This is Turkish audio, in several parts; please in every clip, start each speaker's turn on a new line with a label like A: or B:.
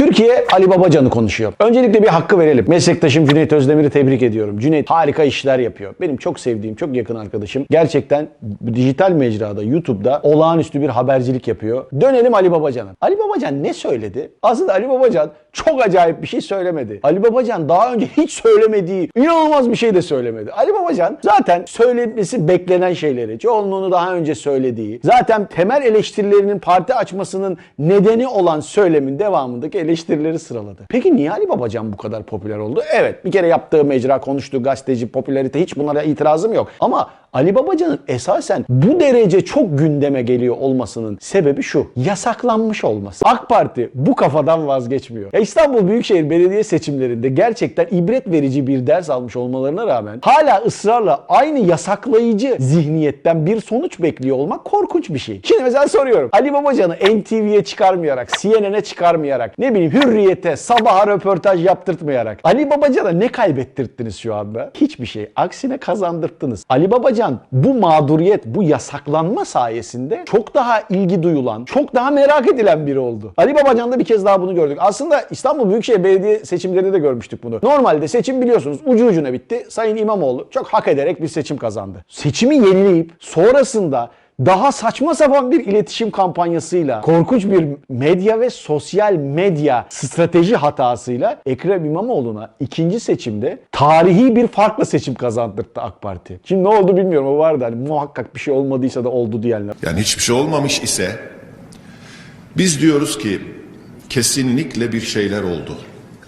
A: Türkiye Ali Babacan'ı konuşuyor. Öncelikle bir hakkı verelim. Meslektaşım Cüneyt Özdemir'i tebrik ediyorum. Cüneyt harika işler yapıyor. Benim çok sevdiğim, çok yakın arkadaşım. Gerçekten dijital mecrada, YouTube'da olağanüstü bir habercilik yapıyor. Dönelim Ali Babacan'a. Ali Babacan ne söyledi? Aslında Ali Babacan çok acayip bir şey söylemedi. Ali Babacan daha önce hiç söylemediği inanılmaz bir şey de söylemedi. Ali Babacan zaten söylenmesi beklenen şeyleri, çoğunluğunu daha önce söylediği, zaten temel eleştirilerinin parti açmasının nedeni olan söylemin devamındaki eleştirileri sıraladı. Peki niye Ali Babacan bu kadar popüler oldu? Evet bir kere yaptığı mecra, konuştuğu gazeteci, popülarite hiç bunlara itirazım yok. Ama Ali Babacan'ın esasen bu derece çok gündeme geliyor olmasının sebebi şu. Yasaklanmış olması. AK Parti bu kafadan vazgeçmiyor. Ya İstanbul Büyükşehir Belediye seçimlerinde gerçekten ibret verici bir ders almış olmalarına rağmen hala ısrarla aynı yasaklayıcı zihniyetten bir sonuç bekliyor olmak korkunç bir şey. Şimdi mesela soruyorum. Ali Babacan'ı NTV'ye çıkarmayarak, CNN'e çıkarmayarak, ne bileyim Hürriyet'e, Sabah'a röportaj yaptırtmayarak Ali Babacan'a ne kaybettirttiniz şu anda? Hiçbir şey. Aksine kazandırttınız. Ali Babacan bu mağduriyet, bu yasaklanma sayesinde çok daha ilgi duyulan, çok daha merak edilen biri oldu. Ali Babacan'da bir kez daha bunu gördük. Aslında İstanbul Büyükşehir Belediye seçimlerinde de görmüştük bunu. Normalde seçim biliyorsunuz ucu ucuna bitti. Sayın İmamoğlu çok hak ederek bir seçim kazandı. Seçimi yenileyip sonrasında daha saçma sapan bir iletişim kampanyasıyla, korkunç bir medya ve sosyal medya strateji hatasıyla Ekrem İmamoğlu'na ikinci seçimde tarihi bir farkla seçim kazandırdı AK Parti. Şimdi ne oldu bilmiyorum o vardı hani muhakkak bir şey olmadıysa da oldu diyenler.
B: Yani hiçbir şey olmamış ise biz diyoruz ki kesinlikle bir şeyler oldu.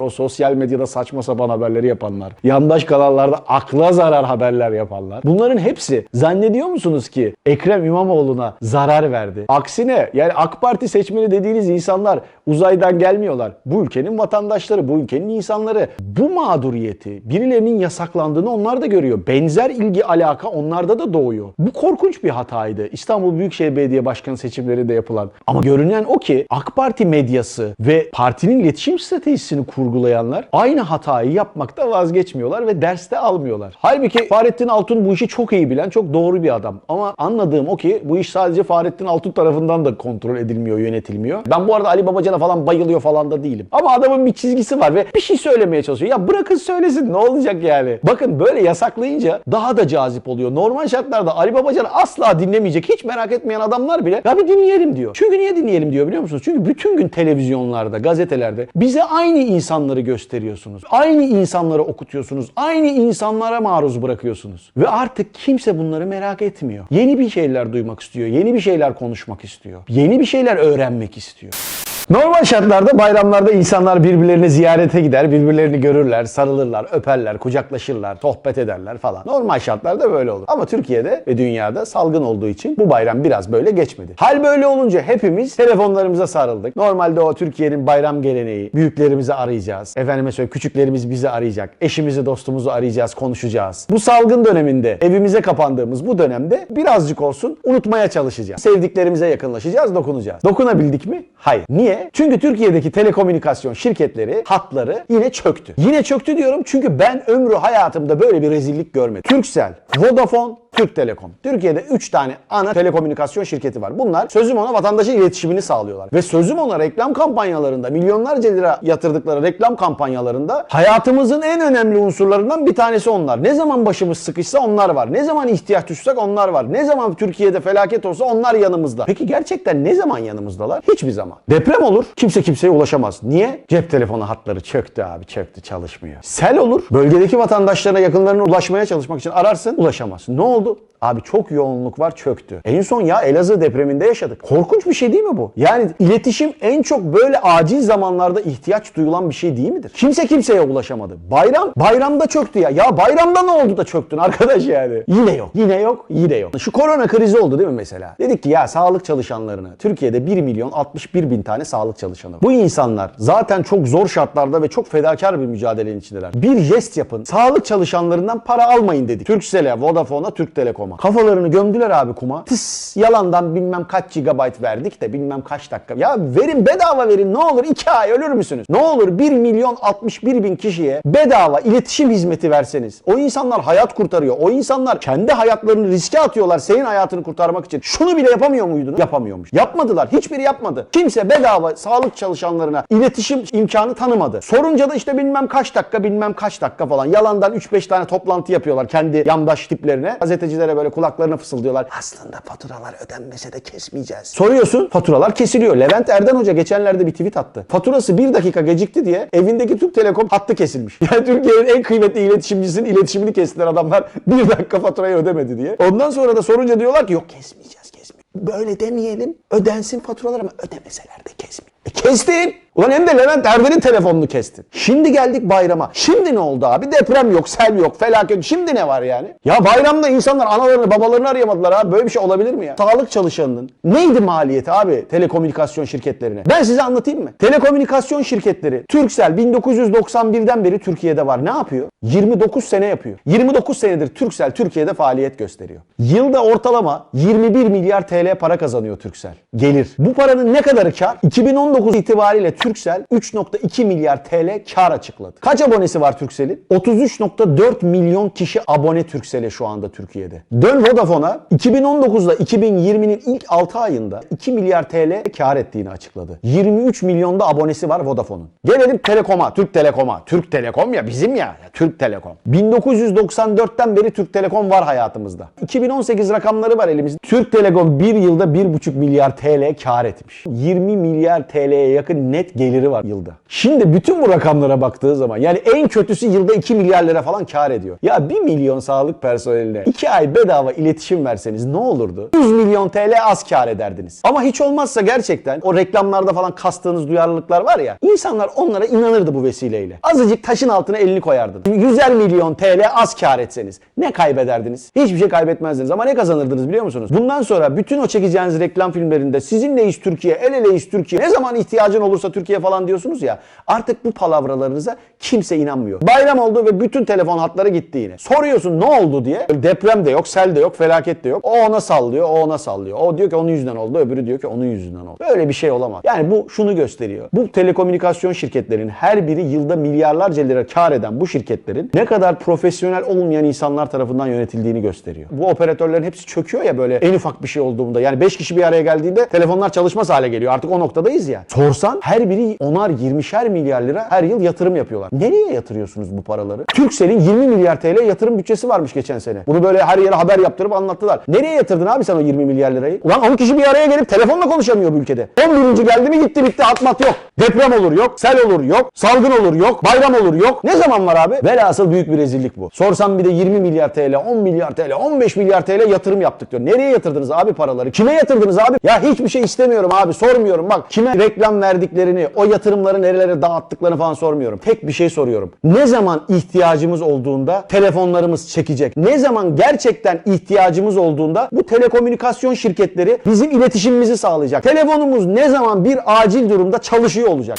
A: O sosyal medyada saçma sapan haberleri yapanlar, yandaş kanallarda akla zarar haberler yapanlar. Bunların hepsi zannediyor musunuz ki Ekrem İmamoğlu'na zarar verdi? Aksine yani AK Parti seçmeni dediğiniz insanlar uzaydan gelmiyorlar. Bu ülkenin vatandaşları, bu ülkenin insanları. Bu mağduriyeti, birilerinin yasaklandığını onlar da görüyor. Benzer ilgi alaka onlarda da doğuyor. Bu korkunç bir hataydı. İstanbul Büyükşehir Belediye Başkanı seçimlerinde yapılan. Ama görünen o ki AK Parti medyası ve partinin iletişim stratejisini kurgulayanlar aynı hatayı yapmakta vazgeçmiyorlar ve derste almıyorlar. Halbuki Fahrettin Altun bu işi çok iyi bilen, çok doğru bir adam. Ama anladığım o ki bu iş sadece Fahrettin Altun tarafından da kontrol edilmiyor, yönetilmiyor. Ben bu arada Ali Babacan'a falan bayılıyor falan da değilim. Ama adamın bir çizgisi var ve bir şey söylemeye çalışıyor. Ya bırakın söylesin ne olacak yani? Bakın böyle yasaklayınca daha da cazip oluyor. Normal şartlarda Ali Babacan'ı asla dinlemeyecek, hiç merak etmeyen adamlar bile ya bir dinleyelim diyor. Çünkü niye dinleyelim diyor biliyor musunuz? Çünkü bütün gün televizyonlarda, gazetelerde bize aynı insanları gösteriyorsunuz. Aynı insanları okutuyorsunuz. Aynı insanlara maruz bırakıyorsunuz. Ve artık kimse bunları merak etmiyor. Yeni bir şeyler duymak istiyor. Yeni bir şeyler konuşmak istiyor. Yeni bir şeyler öğrenmek istiyor. Normal şartlarda bayramlarda insanlar birbirlerini ziyarete gider, birbirlerini görürler, sarılırlar, öperler, kucaklaşırlar, sohbet ederler falan. Normal şartlarda böyle olur. Ama Türkiye'de ve dünyada salgın olduğu için bu bayram biraz böyle geçmedi. Hal böyle olunca hepimiz telefonlarımıza sarıldık. Normalde o Türkiye'nin bayram geleneği, büyüklerimizi arayacağız. Efendime söyleyeyim küçüklerimiz bizi arayacak. Eşimizi, dostumuzu arayacağız, konuşacağız. Bu salgın döneminde, evimize kapandığımız bu dönemde birazcık olsun unutmaya çalışacağız. Sevdiklerimize yakınlaşacağız, dokunacağız. Dokunabildik mi? Hayır. Niye? Çünkü Türkiye'deki telekomünikasyon şirketleri, hatları yine çöktü. Yine çöktü diyorum çünkü ben ömrü hayatımda böyle bir rezillik görmedim. Turkcell, Vodafone, Türk Telekom. Türkiye'de 3 tane ana telekomünikasyon şirketi var. Bunlar sözüm ona vatandaşın iletişimini sağlıyorlar. Ve sözüm ona reklam kampanyalarında, milyonlarca lira yatırdıkları reklam kampanyalarında hayatımızın en önemli unsurlarından bir tanesi onlar. Ne zaman başımız sıkışsa onlar var. Ne zaman ihtiyaç duysak onlar var. Ne zaman Türkiye'de felaket olsa onlar yanımızda. Peki gerçekten ne zaman yanımızdalar? Hiçbir zaman. Deprem olur, kimse kimseye ulaşamaz. Niye? Cep telefonu hatları çöktü abi, çöktü, çalışmıyor. Sel olur, bölgedeki vatandaşlarına yakınlarına ulaşmaya çalışmak için ararsın, ulaşamazsın. Ne oldu? Abi çok yoğunluk var çöktü. En son ya Elazığ depreminde yaşadık. Korkunç bir şey değil mi bu? Yani iletişim en çok böyle acil zamanlarda ihtiyaç duyulan bir şey değil midir? Kimse kimseye ulaşamadı. Bayram, bayramda çöktü ya. Ya bayramda ne oldu da çöktün arkadaş yani? Yine yok. Yine yok. Yine yok. Şu korona krizi oldu değil mi mesela? Dedik ki ya sağlık çalışanlarını Türkiye'de 1 milyon 61 bin tane sağlık çalışanı. Bu insanlar zaten çok zor şartlarda ve çok fedakar bir mücadelenin içindeler. Bir jest yapın. Sağlık çalışanlarından para almayın dedik. Turkcell'e, Vodafone'a, Türk Telekom'a. Zaman. Kafalarını gömdüler abi kuma. Tıs yalandan bilmem kaç gigabayt verdik de bilmem kaç dakika. Ya verin bedava verin ne olur 2 ay ölür müsünüz? Ne olur 1 milyon 61 bin kişiye bedava iletişim hizmeti verseniz. O insanlar hayat kurtarıyor. O insanlar kendi hayatlarını riske atıyorlar senin hayatını kurtarmak için. Şunu bile yapamıyor muydunuz? Yapamıyormuş. Yapmadılar. Hiçbiri yapmadı. Kimse bedava sağlık çalışanlarına iletişim imkanı tanımadı. Sorunca da işte bilmem kaç dakika bilmem kaç dakika falan. Yalandan 3-5 tane toplantı yapıyorlar kendi yandaş tiplerine. Gazetecilere böyle kulaklarına fısıldıyorlar. Aslında faturalar ödenmese de kesmeyeceğiz. Soruyorsun faturalar kesiliyor. Levent Erden Hoca geçenlerde bir tweet attı. Faturası bir dakika gecikti diye evindeki Türk Telekom hattı kesilmiş. Yani Türkiye'nin en kıymetli iletişimcisinin iletişimini kestiler adamlar. Bir dakika faturayı ödemedi diye. Ondan sonra da sorunca diyorlar ki yok kesmeyeceğiz kesmeyeceğiz. Böyle demeyelim. Ödensin faturalar ama ödemeseler de kesmeyin. E kestin. Ulan hem de Levent Erden'in telefonunu kestin. Şimdi geldik bayrama. Şimdi ne oldu abi? Deprem yok, sel yok, felaket. Şimdi ne var yani? Ya bayramda insanlar analarını, babalarını arayamadılar abi. Böyle bir şey olabilir mi ya? Sağlık çalışanının neydi maliyeti abi telekomünikasyon şirketlerine? Ben size anlatayım mı? Telekomünikasyon şirketleri Turkcell 1991'den beri Türkiye'de var. Ne yapıyor? 29 sene yapıyor. 29 senedir Turkcell Türkiye'de faaliyet gösteriyor. Yılda ortalama 21 milyar TL para kazanıyor Turkcell. Gelir. Bu paranın ne kadarı kar? 2019 itibariyle Turkcell 3.2 milyar TL kar açıkladı. Kaç abonesi var Turkcell'in? 33.4 milyon kişi abone Turkcell'e şu anda Türkiye'de. Dön Vodafone'a 2019'da 2020'nin ilk 6 ayında 2 milyar TL kar ettiğini açıkladı. 23 milyonda abonesi var Vodafone'un. Gelelim Telekom'a, Türk Telekom'a. Türk Telekom ya bizim ya, ya Türk Telekom. 1994'ten beri Türk Telekom var hayatımızda. 2018 rakamları var elimizde. Türk Telekom bir yılda 1,5 milyar TL kar etmiş. 20 milyar TL'ye yakın net geliri var yılda. Şimdi bütün bu rakamlara baktığı zaman yani en kötüsü yılda 2 milyar lira falan kar ediyor. Ya 1 milyon sağlık personeline 2 ay bedava iletişim verseniz ne olurdu? 100 milyon TL az kar ederdiniz. Ama hiç olmazsa gerçekten o reklamlarda falan kastığınız duyarlılıklar var ya insanlar onlara inanırdı bu vesileyle. Azıcık taşın altına elini koyardın. 100'er milyon TL az kar etseniz ne kaybederdiniz? Hiçbir şey kaybetmezdiniz ama ne kazanırdınız biliyor musunuz? Bundan sonra bütün o çekeceğiniz reklam filmlerinde sizinleyiz Türkiye, el eleyiz Türkiye, ne zaman ihtiyacın olursa Türkiye falan diyorsunuz ya artık bu palavralarınıza kimse inanmıyor. Bayram oldu ve bütün telefon hatları gitti yine. Soruyorsun ne oldu diye. Deprem de yok, sel de yok, felaket de yok. O ona sallıyor, o ona sallıyor. O diyor ki onun yüzünden oldu, öbürü diyor ki onun yüzünden oldu. Böyle bir şey olamaz. Yani bu şunu gösteriyor. Bu telekomünikasyon şirketlerinin her biri yılda milyarlarca lira kar eden bu şirketlerin ne kadar profesyonel olmayan insanlar tarafından yönetildiğini gösteriyor. Bu operatörlerin hepsi çöküyor ya böyle en ufak bir şey olduğunda. Yani 5 kişi bir araya geldiğinde telefonlar çalışmaz hale geliyor. Artık o noktadayız ya. Sorsan her biri onar 20'şer milyar lira her yıl yatırım yapıyorlar. Nereye yatırıyorsunuz bu paraları? Turkcell'in 20 milyar TL yatırım bütçesi varmış geçen sene. Bunu böyle her yere haber yaptırıp anlattılar. Nereye yatırdın abi sen o 20 milyar lirayı? Ulan 10 kişi bir araya gelip telefonla konuşamıyor bu ülkede. 11. geldi mi gitti bitti atmat yok. Deprem olur yok, sel olur yok, salgın olur yok, bayram olur yok. Ne zaman var abi? Velhasıl büyük bir rezillik bu. Sorsam bir de 20 milyar TL, 10 milyar TL, 15 milyar TL yatırım yaptık diyor. Nereye yatırdınız abi paraları? Kime yatırdınız abi? Ya hiçbir şey istemiyorum abi sormuyorum. Bak kime reklam verdiklerini, o yatırımları nerelere dağıttıklarını falan sormuyorum. Tek bir şey soruyorum. Ne zaman ihtiyacımız olduğunda telefonlarımız çekecek? Ne zaman gerçekten ihtiyacımız olduğunda bu telekomünikasyon şirketleri bizim iletişimimizi sağlayacak? Telefonumuz ne zaman bir acil durumda çalışıyor olacak?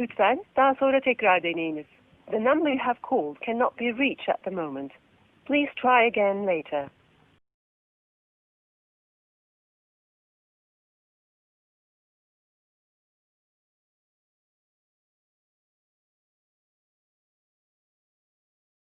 C: Lütfen daha sonra tekrar deneyiniz. The number you have called cannot be reached at the moment. Please try again later.